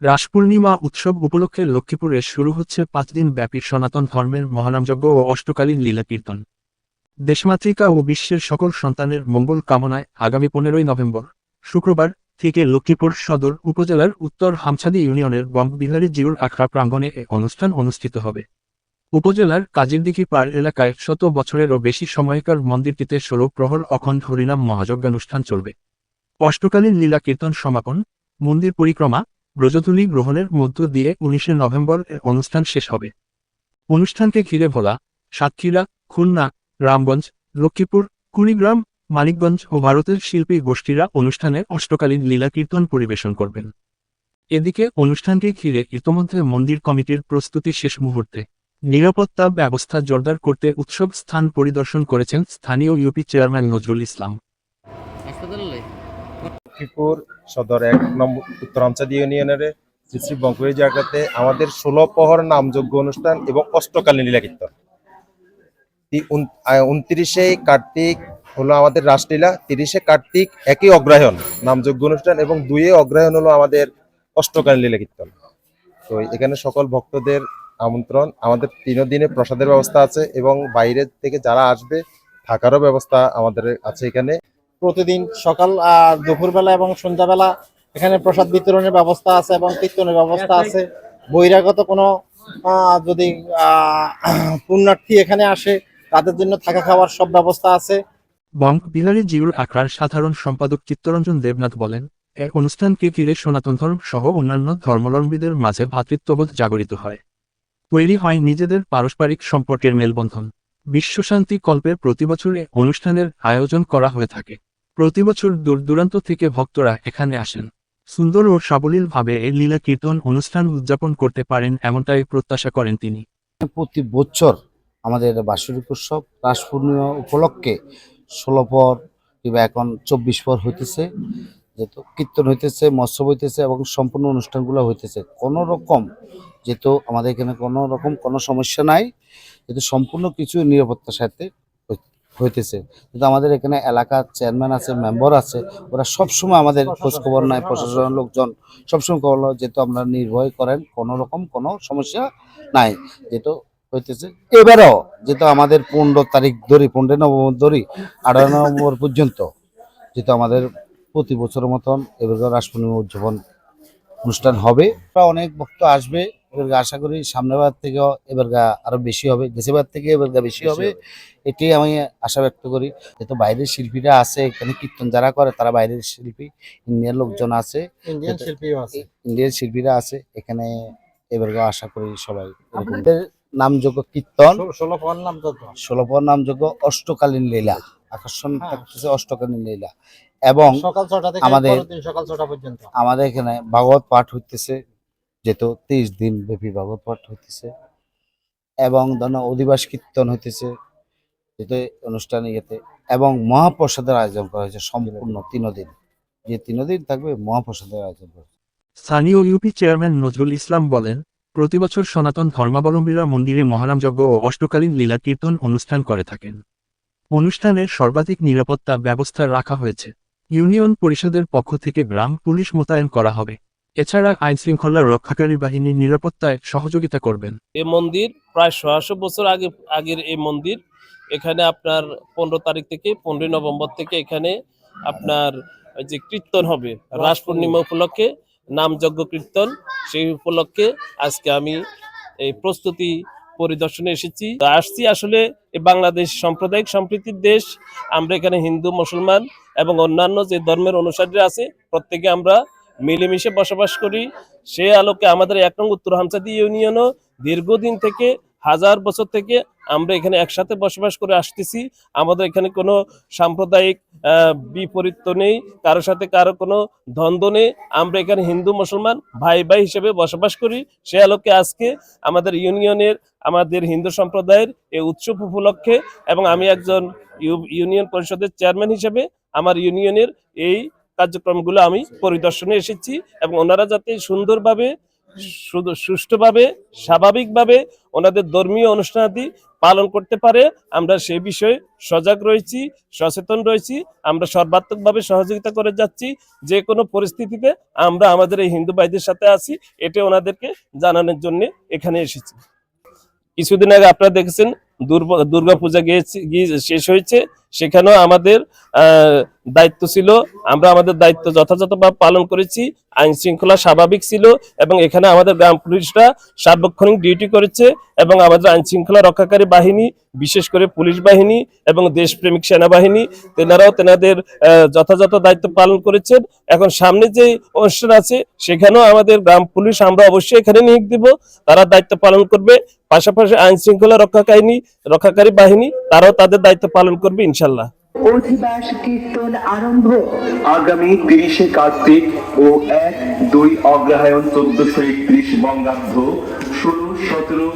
রাস পূর্ণিমা উৎসব উপলক্ষে লক্ষ্মীপুরে শুরু হচ্ছে পাঁচ দিন ব্যাপী সনাতন ধর্মের মহানামযজ্ঞ ও অষ্টকালীন লীলা কীর্তন দেশমাতৃকা ও বিশ্বের সকল সন্তানের মঙ্গল কামনায় আগামী পনেরোই নভেম্বর, শুক্রবার থেকে লক্ষ্মীপুর সদর উপজেলার উত্তর হামছাদি ইউনিয়নের বঙ্গবিহারী জিউর আখড়া প্রাঙ্গণে এ অনুষ্ঠান অনুষ্ঠিত হবে। উপজেলার কাজিরদিঘি পাড় এলাকায় শত বছরেরও বেশি সময়কার মন্দিরটিতে ষোলো প্রহর অখণ্ড হরিনাম মহাযজ্ঞানুষ্ঠান চলবে। অষ্টকালীন লীলা কীর্তন সমাপন, মন্দির পরিক্রমা ব্রজতুলি গ্রহণের মধ্য দিয়ে উনিশে নভেম্বর অনুষ্ঠান শেষ হবে। অনুষ্ঠানকে ঘিরে ভোলা, সাতক্ষীরা, খুলনা, রামগঞ্জ, লক্ষ্মীপুর, কুড়িগ্রাম, মানিকগঞ্জ ও ভারতের শিল্পী গোষ্ঠীরা অনুষ্ঠানে অষ্টকালীন লীলা কীর্তন পরিবেশন করবেন। এদিকে অনুষ্ঠানকে ঘিরে ইতোমধ্যে মন্দির কমিটির প্রস্তুতি শেষ মুহূর্তে। নিরাপত্তা ব্যবস্থা জোরদার করতে উৎসব স্থান পরিদর্শন করেছেন স্থানীয় ইউপি চেয়ারম্যান নজরুল ইসলাম। লক্ষ্মীপুর সদর এক নম্বর উত্তরাঞ্চল ইউনিয়নের শ্রী শ্রী বঙ্কুরি জায়গাতে আমাদের ষোলো প্রহর নামযজ্ঞ অনুষ্ঠান এবং অষ্টকালীন লীলা কীর্তন। উনত্রিশে কার্তিক হলো আমাদের রাসলীলা তিরিশে কার্তিক একই অগ্রহায়ণ নামযজ্ঞ অনুষ্ঠান এবং দুইয়ে অগ্রহায়ণ হলো আমাদের অষ্টকালীন লীলা কীর্তন। তো এখানে সকল ভক্তদের আমন্ত্রণ, আমাদের তিনও দিনে প্রসাদের ব্যবস্থা আছে এবং বাইরে থেকে যারা আসবে থাকারও ব্যবস্থা আমাদের আছে এখানে। প্রতিদিন সকাল আর দুপুরবেলা এবং সন্ধ্যাবেলা এখানে প্রসাদ বিতরণের ব্যবস্থা আছে এবং কীর্তনের ব্যবস্থা আছে। বহিরাগত কোনো আহ, যদি আহ, পুণ্যার্থী এখানে আসে তাদের জন্য থাকা খাওয়ার সব ব্যবস্থা আছে। বঙ্গ বিহারী জিউর আখড়ার সাধারণ সম্পাদক চিত্তরঞ্জন দেবনাথ বলেন এ অনুষ্ঠানকে ঘিরে সনাতন ধর্ম সহ অন্যান্য ধর্মাবলম্বীদের মাঝে ভ্রাতৃত্ববোধ জাগরিত হয়। তৈরি হয় নিজেদের পারস্পরিক সম্পর্কের মেলবন্ধন। বিশ্বশান্তি কল্পের প্রতিবছর এ অনুষ্ঠানের আয়োজন করা হয়ে থাকে। প্রতিবছর দূর দূরান্ত থেকে ভক্তরা এখানে আসেন। সুন্দর ও সাবলীলভাবে এই লীলা কীর্তন অনুষ্ঠান উদযাপন করতে পারেন এমনটাই প্রত্যাশা করেন তিনি। প্রতি বছর আমাদের বাৎসরিক উৎসব রাস পূর্ণিমা উপলক্ষে ষোলো পর কিংবা এখন চব্বিশ পর হইতেছে, যেহেতু কীর্তন হইতেছে মৎস্য হইতেছে এবং সম্পূর্ণ অনুষ্ঠানগুলো হইতেছে। কোনো রকম যেহেতু আমাদের এখানে কোনো রকম কোনো সমস্যা নাই, যেহেতু সম্পূর্ণ কিছু নিরাপত্তার সাথে হইতেছে। কিন্তু আমাদের এখানে এলাকার চেয়ারম্যান আছে, মেম্বার আছে, ওরা সবসময় আমাদের খোঁজ খবর নেয়, প্রশাসনের লোকজন সবসময় খবর যেহেতু আমরা নির্ভয় করেন, কোনো রকম কোনো সমস্যা নাই। যেহেতু হইতেছে। এবারও যেহেতু আমাদের পনেরো তারিখ ধরি পনেরো নভেম্বর ধরি আঠারো নভেম্বর পর্যন্ত যেহেতু আমাদের প্রতি বছরের মতন এবার রাস পূর্ণিমা উদযাপন অনুষ্ঠান হবে। প্রায় অনেক ভক্ত আসবে। এবার আশা করি সামনেবার থেকেও এবার গা আরও বেশি হবে গেছেবার থেকে এবার গা বেশি হবে এটাই আমি আশা ব্যক্ত করি। যেহেতু বাইরের শিল্পীরা আছে এখানে কীর্তন যারা করে তারা বাইরের শিল্পী ইন্ডিয়ার লোকজন আছে। ইন্ডিয়ান যেটা- শিল্পীও আছে। ইন্ডিয়ান শিল্পীরা আছে এখানে এবার গা আশা করি সবাই। নামযোগ্য কীর্তন ষোলো- পর নাম যজ্ঞ ষোলপর নামযোগ্য অষ্টকালীন লীলা আকর্ষণ হ্যাঁ। থাকতেছে অষ্টকালীন লীলা। এবং সকাল ছটা থেকে আমাদের- সকাল ছটা পর্যন্ত। আমাদের এখানে ভাগবত পাঠ হইতেছে যেহেতু তেইশ দিন ব্যাপী ভাগবত পাঠ হইতেছে এবং ধরুন অধিবাস কীর্তন হইতেছে যেহেতু অনুষ্ঠান ইয়েতে এবং মহাপ্রসাদের আয়োজন করা হয়েছে সম্পূর্ণ তিন দিন যে তিন দিন থাকবে মহাপ্রসাদের আয়োজন করা স্থানীয় ইউপি চেয়ারম্যান নজরুল ইসলাম বলেন প্রতিবছর সনাতন ধর্মাবলম্বীরা মন্দিরে মহানামযজ্ঞ ও অষ্টকালীন লীলা কীর্তন অনুষ্ঠান করে থাকেন। অনুষ্ঠানের সর্বাধিক নিরাপত্তা ব্যবস্থা রাখা হয়েছে। ইউনিয়ন পরিষদের পক্ষ থেকে গ্রাম পুলিশ মোতায়েন করা হবে। এছাড়া আইনশৃঙ্খলা রক্ষাকারী বাহিনী নিরাপত্তায় সহযোগিতা করবেন। এই মন্দির প্রায় ছয়শো বছর আগে, আগের এই মন্দির। এখানে আপনার পনেরো তারিখ থেকে, পনেরোই নভেম্বর থেকে এখানে আপনার যে কীর্তন হবে। রাস পূর্ণিমা উপলক্ষে নামযজ্ঞ কীর্তন, সেই উপলক্ষে আজকে আমি এই প্রস্তুতি পরিদর্শনে এসেছি। আসছি আসলে বাংলাদেশ সাম্প্রদায়িক সম্প্রীতির দেশ। আমরা এখানে হিন্দু, মুসলমান এবং অন্যান্য যে ধর্মের অনুসারীরা আছে, প্রত্যেকে আমরা মিলেমিশে বসবাস করি। সে আলোকে আমাদের এক নং উত্তর হামসাদি ইউনিয়নও দীর্ঘদিন থেকে, হাজার বছর থেকে আমরা এখানে একসাথে বসবাস করে আসতেছি। আমাদের এখানে কোনো সাম্প্রদায়িক বিপরীত নেই কারোর সাথে কারও কোনো দ্বন্দ্ব নেই। আমরা এখানে হিন্দু, মুসলমান ভাই ভাই হিসেবে বসবাস করি। সে আলোকে আজকে আমাদের ইউনিয়নের, আমাদের হিন্দু সম্প্রদায়ের এই উৎসব উপলক্ষে এবং আমি একজন ইউ- ইউনিয়ন পরিষদের চেয়ারম্যান হিসেবে আমার ইউনিয়নের এই কার্যক্রমগুলো আমি পরিদর্শনে এসেছি এবং ওনারা যাতে সুন্দরভাবে সুষ্ঠুভাবে, স্বাভাবিকভাবে ওনাদের ধর্মীয় অনুষ্ঠানাদি পালন করতে পারে, আমরা সেই বিষয়ে সজাগ রয়েছি, সচেতন রয়েছি, আমরা সর্বাত্মকভাবে সহযোগিতা করে যাচ্ছি, যে কোনো পরিস্থিতিতে আমরা আমাদের এই হিন্দু ভাইদের সাথে আছি, এটা ওনাদেরকে জানানোর জন্য এখানে এসেছি। কিছুদিন আগে আপনারা দেখেছেন দুর্গ- গিয়েছি, গিয়ে শেষ হয়েছে সেখানেও আমাদের দায়িত্ব ছিল। আমরা আমাদের দায়িত্ব যথাযথভাবে পালন করেছি। আইন শৃঙ্খলা স্বাভাবিক ছিল এবং এখানে আমাদের গ্রাম পুলিশরা সার্বক্ষণিক ডিউটি করেছে এবং আমাদের আইন শৃঙ্খলা রক্ষাকারী বাহিনী, বিশেষ করে পুলিশ বাহিনী এবং দেশপ্রেমিক সেনাবাহিনী, তেনারাও তেনাদের যথাযথ দায়িত্ব পালন করেছেন। এখন সামনে যে অনুষ্ঠান আছে, সেখানেও আমাদের গ্রাম পুলিশ আমরা অবশ্যই এখানে নিয়োগ দিব। তারা দায়িত্ব পালন করবে। পাশাপাশি আইন শৃঙ্খলা রক্ষাকারী রক্ষাকারী বাহিনী, তারাও তাদের দায়িত্ব পালন করবে ইনশাল্লাহ অধিবাস কীর্তন আরম্ভ। আগামী তিরিশে কার্তিক ও এক দুই অগ্রহায়ণ চোদ্দশো একত্রিশ বঙ্গাব্দ ষোলো সতেরো